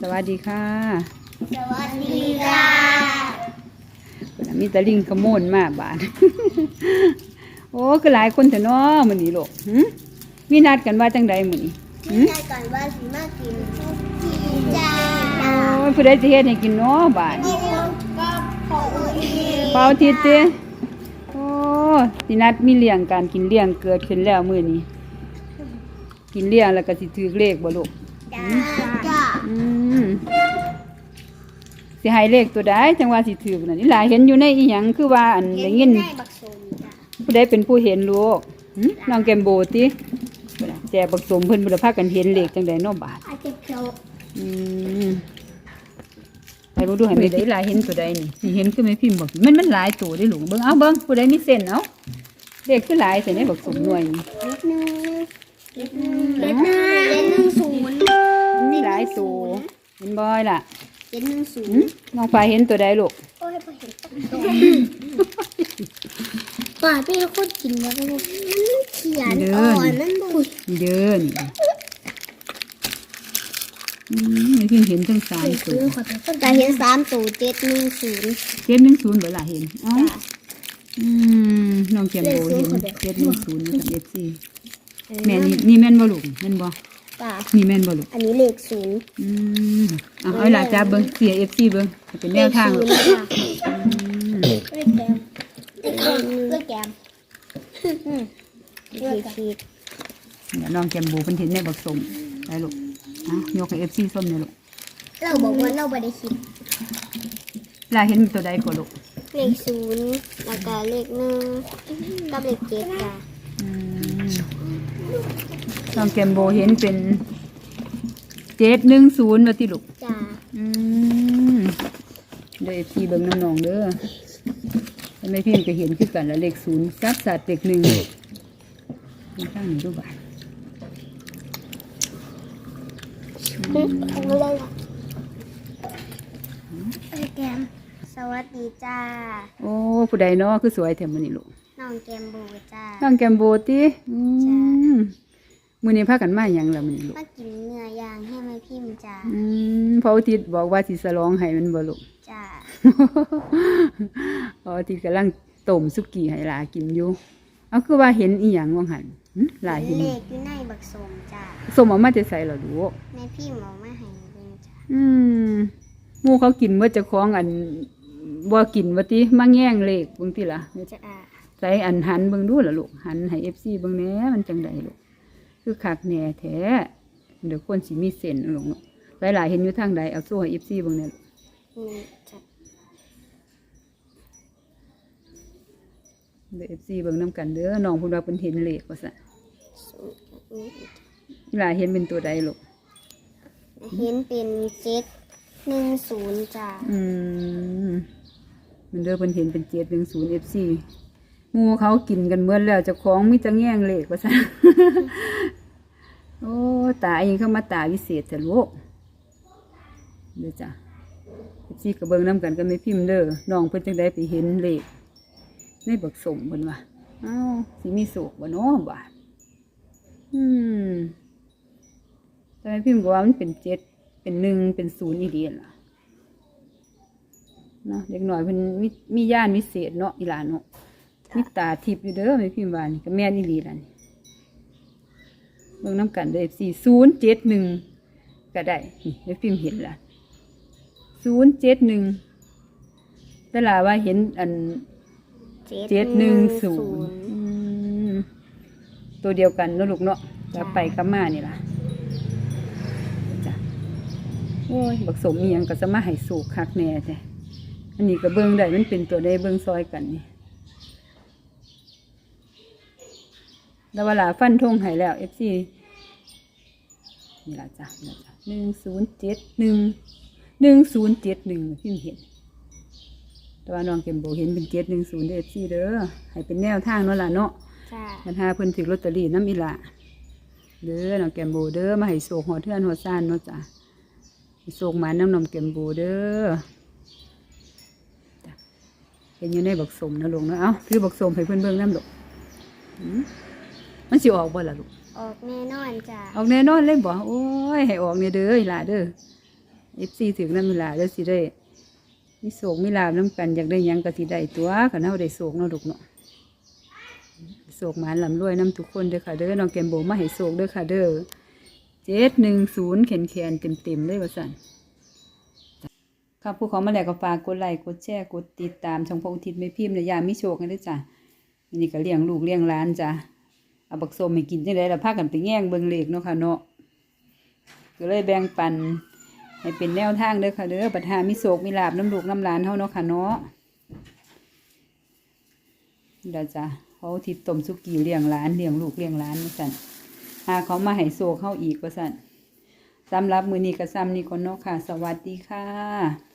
สวัสดีค่ะ สวัสดีค่ะมีแตะลิงขโมนมาบาดโอ้ก็หลายคนแต่น้อมื้อนี้ลูกหึมีนัดกันว่าจังใดมื้อนี้หึนี่ใจก่อนว่าสิมากินกินจ้าโอ้ยผู้ใดสิเฮ็ดให้กินน้อบาดนี่ก็พออุ่นเปล่าทิศติโอ้สินัดมีเลี้ยงการกินเลี้ยงเกิดขึ้นแล้วมื้อนี้ กินเลี้ยงแล้วก็สิถือเลขบ่ลูก สิให้เลขตัวใดจังว่าสิถือนั่นนี่หลายเห็นอยู่ในอีหยังคือว่าอันได้ยินได้บักสมจ้าผู้ใดเป็นผู้เห็นลูกหึน้องแกมโบติบ่ล่ะแจบักสมเพิ่นบ่ได้พากันเห็นเลขจังไดเนาะบาดอาจจะเขียวอืมไปบ่ดูให้แม่ได้หลายเห็นตัวใดนี่สิเห็นคือแม่พิมพ์บอกมันมันหลายตัวเด้ลูกเบิ่งเอาเบิ่งผู้ใดมีเส้นเอาเลขคือหลายแต่ในบักสมหน่วยนี่ เล็กนึงเล็กนึงเล็กนึงเล็กนึงศูนย์มันมีหลายตัวเห็นบ่ล่ะ เล็กนึงศูหึนย์น้องฟ้าเห็นตัวใดลูกโอ้ยพอเห็นป่าพี่คนกินแล้วก็มันเขียนอ่อนนั่นบุยนี่เด้อนี่อืมแม่พิมพ์เห็นทั้งสามตัวแต่เห็นสามตัวเจ็ดหนึ่งศูนย์เจ็ดหนึ่งศูนย์เบอร์ละเห็นอ๋อจ้าอืมน้องเกียมโบเห็นเลขศูนย์เจ็ดหนึ่งศูนย์กับเอฟซี แม่นี่นี่แม่นบ่ลูกแม่นบ่จ้านี่แม่นบ่ลูกอันนี้เลขศูนย์อืมเอาเอาหลาจับเบิ่งเสียเอฟซีเบิ่งให้เป็นแนวทาง เลลูขกศูนย์ค่ะเลขแกมเลขแกมเลขแกมเลขขีดเดี๋ยวน้องเกียมโบเพิ่นเห็นแม่บักสมได้ลูกเอายกให้เอฟซีส้มเนี่ยลูกเราบอกว่าเราไม่ได้คิดลาเห็นตัวใดก็ลูกเลขศูนย์แล้วก็เลขหนึ่งกับเลขเจ็ดจ้ะอืม น้องเกียมโบเห็นเป็นเจ็ดหนึ่งศูนย์ว่าที่ลูกจ้ะอืมเด้อพี่เบิ่งน้ำนองเด้อทำไมพี่ก็เห็นคือกันแล้วเลขศูนย์ซับสัตว์เลขหนึ่งข้างหนึ่งรูปบาทเอาเลยล่ะเลขแกมสวัสดีจ้า โอ้ ผู้ใดเนาะคือสวยแถมมันนี่ลูก น้องแกมบูจ้า น้องแกมโบติอืมมื้อนี้พากันมาหยังล่ะมื้อนี้ลูกมากินเนื้อย่างให้แม่พิมพ์จ้าอืมพระอาทิตย์บอกว่าสิสลองให้มันบ่ลูก จ้าพระอาทิตย์กำลังต้มสุกี้ให้หลากินอยู่ เอาคือว่าเห็นอีหยังว่างหันหึหลาเห็นเลขอยู่ในบักสมจ้าสมเอามาจะใส่เหรอลูกแม่พิมพ์เอามาให้เบิ่งจ้าอืมหมู่เขากินเมื่อจะคล้องอันบ่กินว่าติมาแง่งเลขเบิ่งติล่ะจ้าใส่อันหันเบิ่งดูล่ะลูกหันให้ FC เบิ่งแหน่มันจังไดลูกคือคักแหน่แท้เดี๋ยวคนสิมีเส้นลูกเนาะหลายๆเห็นอยู่ทางใดเอาสู้ให้ FC เบิ่งแหน่ลูกนี่จ้าเดี๋ยว FC เบิ่งนํกันเด้อน้องเพิ่นว่าเพิ่นเห็นเลขว่าซั่นศูนย์นี่หลายเห็นเป็นตัวใดลูกเห็นเป็นเจ็ดหนึ่งศูนย์จ้าอืมมันเด้อเพิ่นเห็นเป็น710 FC ห มู่เขากินกันเมื่อแล้วเจ้าของมีแต่แง่งเลขว่าซั่นโอ้ตาเองเข้ามาตาวิเศษจ้ะลูกเด้อจ้ะซีกระเบิงน้ำกันก็ไม่พิมพ์เด้อน้องเพิ่นจังได้ไปเห็นเลขในบักสมเพิ่นว่าอ้าวสิมีโศกบ่เนาะบ่าอืมแต่แม่พิมพ์ก็ว่ามันเป็นเจ็ดเป็นหนึ่งเป็นศูนย์อีเดียนล่ะเนาะเด็กหน่อยเพิ่นมีมีญาณวิเศษเนาะอีหลานเนาะ มีตาทิพย์อยู่เด้อแม่พิมพ์วานี่ก็แม่นอีหลีล่ะนี่เบิ่งน้ำกันเด้อสี่ศูนย์เจ็ดหนึ่งก็ได้นี่ในฟิล์เห็นละศูนย์เจ็ดหนึ่งแต่ลาว่าเห็นอันเจ็ดหนึ่งศูนย์ตัวเดียวกันเนาะลูกเนาะจะไปกับมานี่ล่ะจ้ะโอ้ยบักสมมียงก็จะมาให้สูกคักแน่แท้อันนี้ก็เบิ่งได้มันเป็นตัวได้เบิ่งซอยกันนี่ แล้วเวลาฟันทงให้แล้วเอฟซีนี่ละจ้ะนี่ละจ้ะหนึ่งศูนย์เจ็ดหนึ่งหนึ่งศูนย์เจ็ดหนึ่งพิมพ์เห็น แต่ว่าน้องเกมโบเห็นเป็นเจ็ดหนึ่งศูนย์เอฟซีเด้อให้เป็นแนวทางเนาะล่ะเนาะจ้ามันหาเพิ่นถือลอตเตอรี่น้ำอีหละเด้อน้องแกมโบเด้อมาให้โศกหัวเทือนหัวซ่านเนาะจ้ะให้โศกหมาน้ำน้องแกมโบเด้อจ้ะเห็นอยู่ในบักสมนะลุงเนาะเอ้าคือบักสมให้เพิ่นเบิ่งน้ำลูกหื มมันสิออกบ่ล่ะลูก ออกแน่นอนจ้าออกแน่นอนเลยบ่โอ้ยให้ออกเนี่ยเด้ออีหล่าเด้อเอฟซีถึงน้ำมิลาแล้วสิได้มีโศกมีลาบน้ำกันอยากได้หยังก็สิได้ตัวกันเฮาได้โศกเนาะลูกเนาะโศกหมานลำรวยน้ำทุกคนเด้อค่ะเด้อน้องแกมโบมาให้โศกเด้อค่ะเด้อเจ็ดหนึ่งศูนย์แขนแขนเต็มเต็มๆเลยว่าสั่นค่ะผู้ของมาแล้วก็ฝากกดไลค์กดแชร์กดติดตามช่องพระอุทิศไม่พิมพ์และยามิโชคกันด้วยจ้ะอันนี่ก็เลี้ยงลูกเลี้ยงหลานจ้ะ เอาบักส้มให้กินจังไดล่ะพากันไปแย่งเบิ่งเลขเนาะค่ะเนาะก็เลยแบ่งปันให้เป็นแนวทางเด้อค่ะเด้อปัญหามีโศกมีลาบน้ำลูกน้ำหลานเฮาเนาะค่ะเนาะเดี๋ยวจ้ะเขาทิพต้มสุกี้เลี้ยงหลานเลี้ยงลูกเลี้ยงหลานว่าซั่นหาเขามาให้โศกเฮาอีกว่าซั่นสำหรับมือนี้ก็ซ้ำนี้คนเนาะค่ะ สวัสดีค่ะ